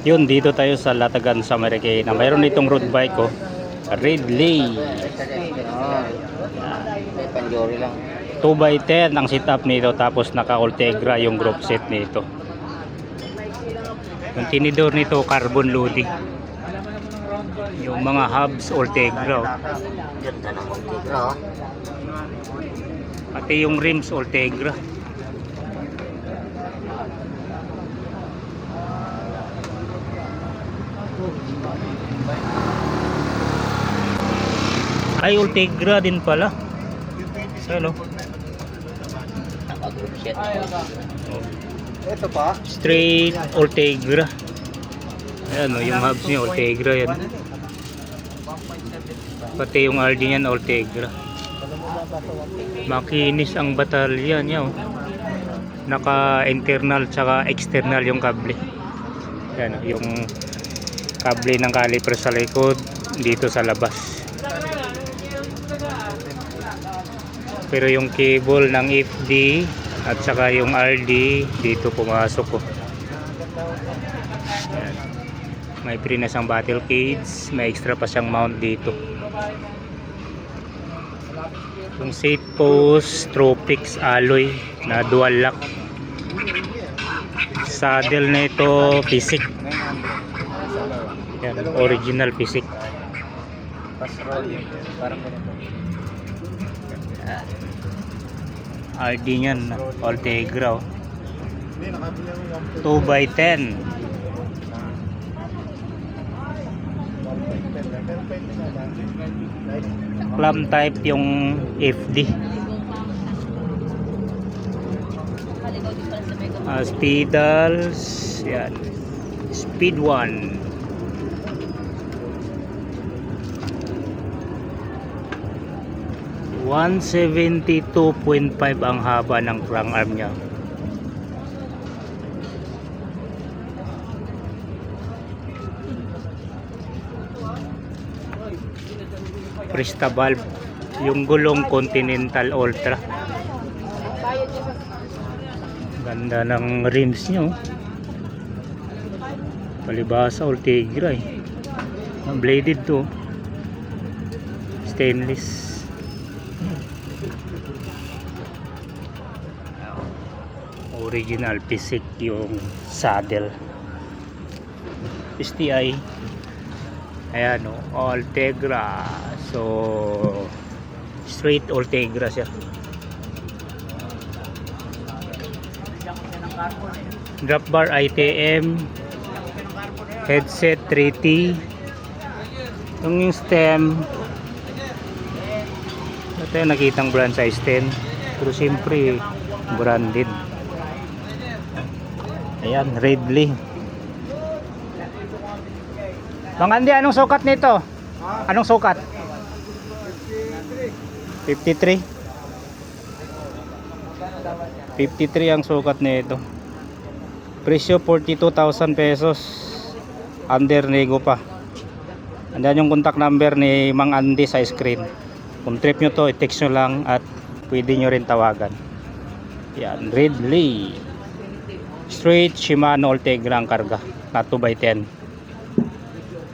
Yun, dito tayo sa Latagan sa Marikina. Mayroon itong road bike ko. Ridley. May panjori lang. 2x10 ang setup nito tapos naka Ultegra yung group set nito. Yung tinidor nito carbon loading. Yung mga hubs Ultegra. oh. Ganda ng kontigra oh. Pati yung rims Ultegra. Ay, Ultegra din pala. Ano? Ito pa? Straight Ultegra. Ayan, oh, yung hubs niya Ultegra yan. Pati yung RD niyan Ultegra. Makinis ang batalyan niya. Oh. Naka internal tsaka external yung kable. Yan, oh, yung kable ng caliper sa likod dito sa labas. Pero yung cable ng FD at saka yung RD dito pumasok ko. Ayan. May free na siyang battle cage, may extra pa siyang mount dito. Yung seat post Tropix alloy na dual lock. Saddle na ito physic. Yan, original physic. Parang ganito. RD. Hindi, nakabili ako yung 2x10. Plum type yung FD. Ah, speedals. Yan. Speed 1. One seventy two point five ang haba ng crank arm niya. Presta valve yung gulong Continental Ultra. Ganda ng rims nyo palibasa Ultegra eh. Bladed to. Stainless original pisik yung saddle. STI ayan o Ultegra so straight Ultegra siya. Drop bar ITM headset 3T yung yung stem. Ito yung nakitang brand size 10 pero siyempre branded ayan Ridley. Bang Andy, anong sukat nito? Anong sukat? 53 53 ang sukat nito. Presyo 42,000 pesos. Under nego pa. Andyan yung contact number ni Mang Andy sa screen. Kung trip nyo to i-text nyo lang at pwede nyo rin tawagan. Yan Ridley straight Shimano Ultegra ang karga na 2x10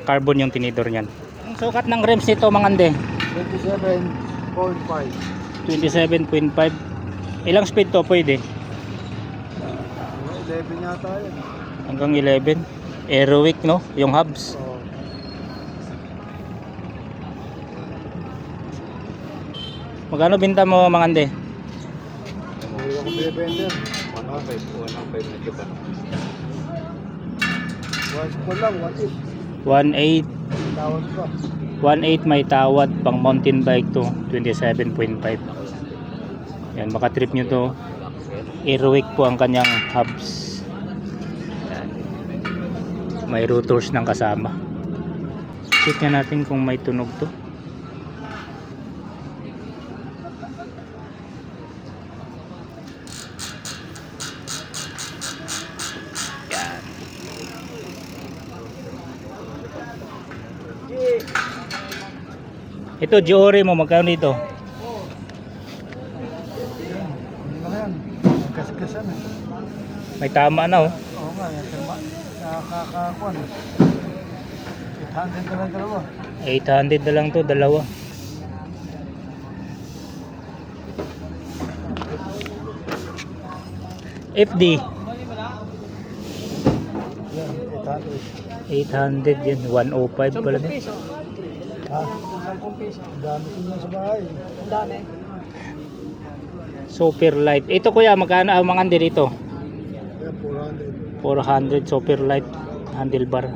carbon yung tinidor nyan ang sukat ng rims nito Mang Andy 27.5. 27.5 ilang speed to pwede 11 yata yun. hanggang 11 aerowick no yung hubs Oo. magkano binta mo mga ande Hindi ako bibender. 105. 105 na kita. Once ko lang, 1.8. 1.8 Tawag pa. 1.8 may tawad pang mountain bike to 27.5 yan baka trip nyo to aerowick po ang kanyang hubs yan. may rotors ng kasama check nga natin kung may tunog to ito Giore mo magkano dito. Kaskasan eh. may tama na oh Oo nga. Nakaka Nakakakuan. 800 na lang dalawa. 800 na lang to, dalawa. FD, Yan, 800. 800 yan, 105 pala. Ha? 10 piso. Dami ko lang sa bahay. Ang dami. Super light. Ito kuya, magkano ang mga andi dito? Yan, 400. 400 super light handlebar.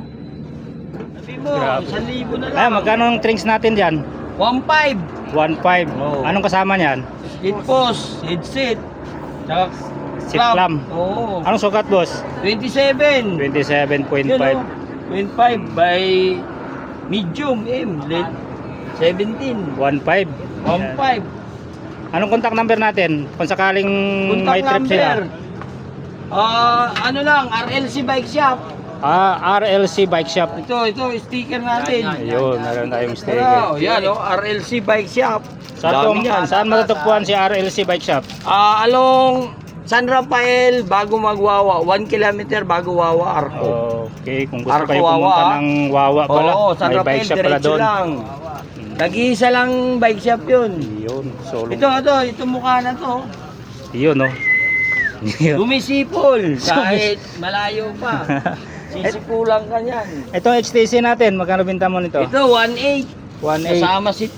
Sabi mo, Grabe. 1,000 na Ay, magkano ang drinks natin diyan? 1,500. 1.5. Oo. Anong kasama niyan? Split post, headset. Tsaka Seat clamp. Oo. Anong sukat, boss? 27. 27.5. Yun, oh. 25 by medium M. Late 17. 1.5. 15. Anong contact number natin? Kung sakaling may Contact trip sila. number. Ah, ano lang, RLC Bike Shop. Ah, RLC Bike Shop. Ito, ito, sticker natin. Ayun, meron tayong Pero, sticker. yan, oh, RLC Bike Shop. Saan, Dami yan. saan matatagpuan si RLC Bike Shop? Ah, along San Rafael, bago magwawa. 1 kilometer bago Wawa, Arco. Okay, kung gusto Arco kayo pumunta Wawa. ng Wawa pala, Oo, San may Rafael, bike shop pala diretso doon. lang. Nag-iisa lang bike shop yun. Yun, solo. Ito, ito, ito mukha na to. Yun, no? Yun. Sumisipol kahit malayo pa. Sisipulan ka niyan. Ito HTC natin, magkano binta mo nito? Ito, 1.8. 1.8. Kasama seat,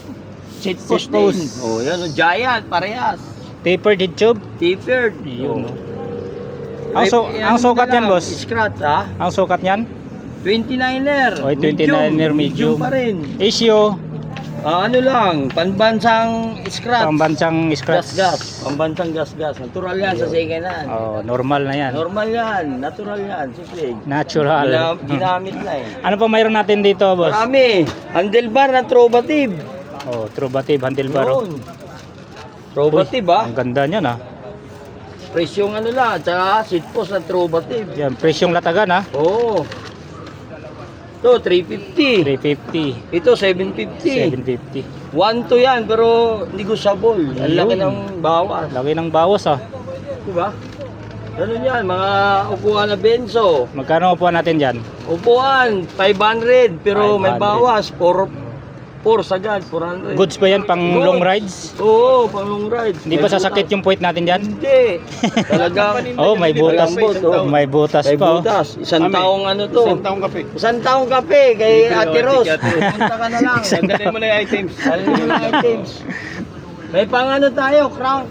seat post. Oh, yan, oh, giant, parehas. Tapered head tube? Tapered. Yun, no? Ang, so, ang ano sukat na yan, lang, boss? Scratch, ha? Ang sukat niyan? 29er. Oy, 29er medium. pa rin. Issue, Ah, ano lang, panbansang scratch. pambansang scratch. Gas-gas. Pambansang gas-gas. Natural yan sa hand. Oh, normal na yan. Normal yan. Natural yan. Simple. Natural. Gina- ginamit na eh. Ano pa mayroon natin dito, boss? Marami. Handlebar na Trovative. Oh, Trubative handlebar. oh. Yun. Trovative ah. Ang ganda niyan, ah. Presyong ano lang. Tsaka seat post na Trovative. Yan, presyong latagan, ah. Oo. Ito, 350. 350, Ito, 750. 750. 1 to yan, pero negotiable. Ang laki ng bawas. Laki ng bawas, ah. Diba? Ganun yan, mga upuan na benzo. Magkano upuan natin dyan? Upuan, 500, pero may 500. bawas. 4, 4 sagad, 400. Goods ba yan pang Goods. long rides? Oo, pang long ride. Hindi ba sasakit yung puwit natin dyan? Hindi. Talagang Oh, may butas. Malambot, oh. May butas May pa. oh. butas. Isang taong ano to. Isang taong kape. Isang taong kape kay Ate Ros. Ate Ros. Punta ka na lang. Dalhin mo na yung items. Dalhin mo na items. May pang ano tayo, crown.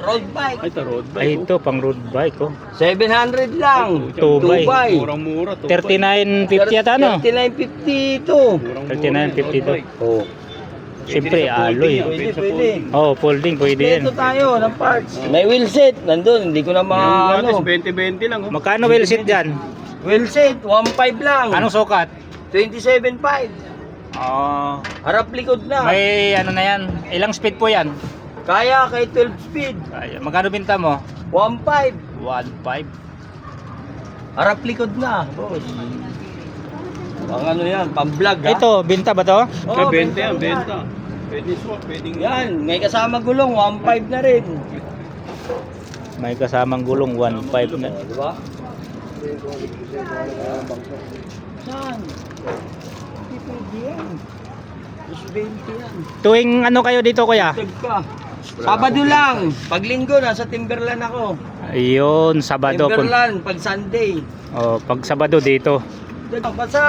Road bike. Ay, ito road Ay, ito, pang road bike, oh. 700 lang. Tubay. Tubay. Murang-mura to. 39.50 yata, no? 39.50 ito. 39.50 to. Oh. Siyempre, alloy. Pwede, pwede. Oh, folding, pwede yan. Ito tayo ng parts. May wheel set. Nandun, hindi ko na ma... Ano? Ano. 20-20 lang. Oh. Magkano wheel seat dyan? Wheel set, 1.5 lang. Anong sukat? 27.5. Oh, Harap likod na. may ano na yan. Ilang speed po yan? Kaya kay 12 speed. Ay, magkano binta mo? 1.5. 1.5. Harap likod na, boss. Pang ano yan, pang vlog ha? Ito, binta ba to? Oo, Kaya 20 yan, na. benta. Pwede swap, pwedeng... Yan, may kasama gulong, 1.5 na rin. May kasamang gulong 1.5 na. Di ba? Saan? Hindi pwede yan. Mas 20 yan. Tuwing ano kayo dito kuya? Tag ka. Sabado lang. Pag linggo, nasa Timberland ako. Ayun, Sabado. Timberland, pag Sunday. Oh, pag Sabado dito. Basta,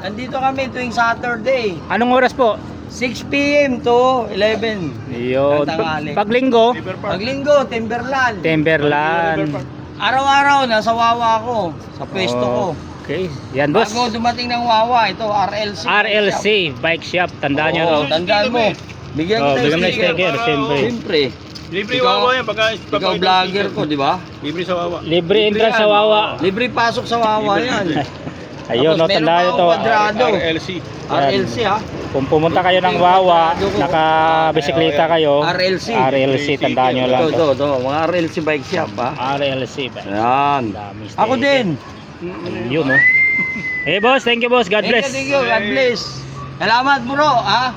nandito kami tuwing Saturday. Anong oras po? 6 p.m. to 11. Ayun. Ang tanghali. Pag, linggo. Pag linggo, Timberland. Timberland. Araw-araw, nasa Wawa ako. Sa pwesto ko. Okay. Yan boss. Bago dumating ng Wawa, ito RLC. RLC Bike Shop. Tandaan nyo. Oo, tandaan mo. Bigyan Oh, bigyan ng sticker, siyempre. Siyempre. Libre Ikaw- wawa yan. Pagka, Ikaw vlogger ko, di ba? Libre sa wawa. Libre entrance sa Wawa. Libre pasok sa Wawa yan. Ayun, no, tandaan nyo pa to. akong kwadrado. RLC. RLC ha. Kung pumunta kayo ng Wawa, naka-bisikleta kayo, RLC. RLC, tandaan nyo lang Ito, ito, to. ito. Mga RLC bike shop ha. RLC Bike. Yan. Ako din. Yun, no? Hey boss, thank you boss. God Thank you, bless. thank you. God bless. Salamat bro ha.